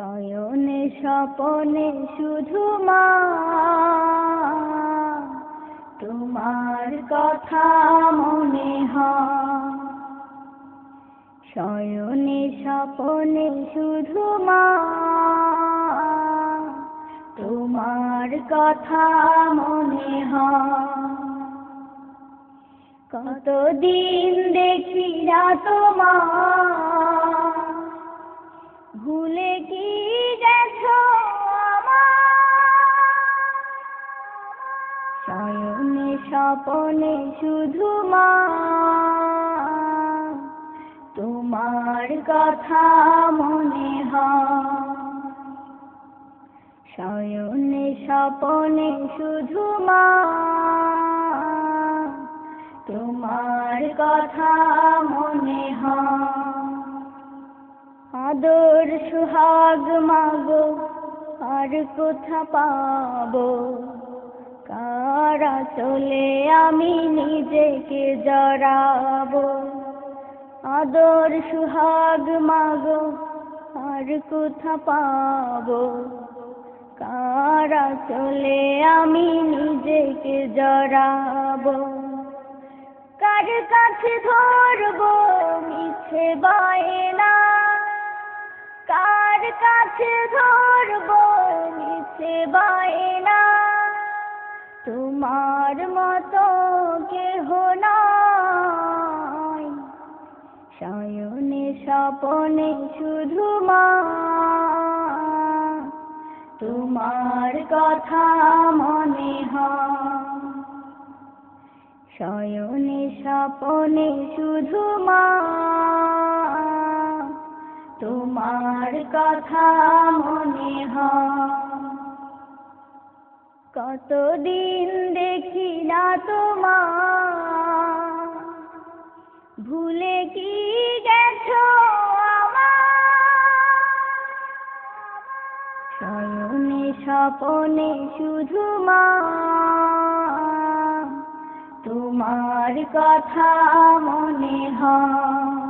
শয়নে স্বপনে শুধু মা। তোমার কথা মনে হয়। শয়নে স্বপনে শুধু মা। তোমার কথা মনে হয়। কতদিন দেখি না তোমার। ভুলে কি গেছো শয়নে স্বপনে শুধু মা। তোমার কথা মনে শয়নে স্বপনে শুধু মা। তোমার কথা মনে হয়। আদর সুহাগ মাগো, আর কোথা পাবো? কারা চলে আমি নিজেকে জড়াবো? আদর সুহাগ মাগো, আর কোথা পাবো? কারা চলে আমি নিজেকে জড়াবো? কার কাছে ধরবো মিছে বায়না? কার কাছে ধরবো মিছে বায়না? তোমার মতো কেহ নাই। শয়নে স্বপনে শুধু মা। তোমার কথা মনে হয়। শয়নে স্বপনে শুধু মা। তোমার কথা মনে কতদিন দেখি না তোমার। ভুলে কি গেছো শয়নে স্বপনে শুধু মা। তোমার কথা মনে হয়।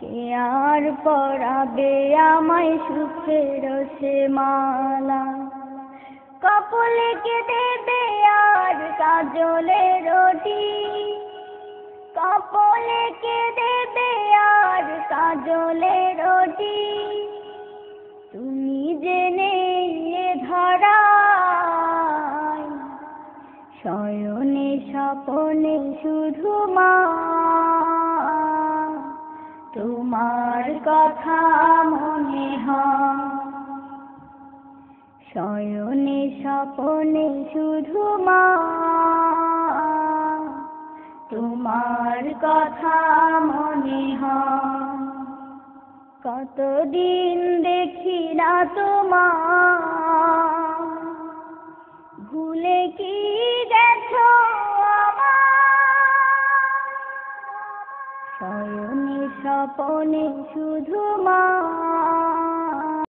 কে আর পড়াবে আমায় সুখের সে মালা। কপলে কে দেবে আর কাজলে রোটি কপলে কে দেবে আর কাজলে রোটি তুমি জেনে ধরাই, শয়নে স্বপনে শুধু মা। তোমার কথা মনে হয়। শয়নে স্বপনে শুধু মা। তোমার কথা মনে হয়। কতদিন দেখি না তোমার স্বপনে শুধু মা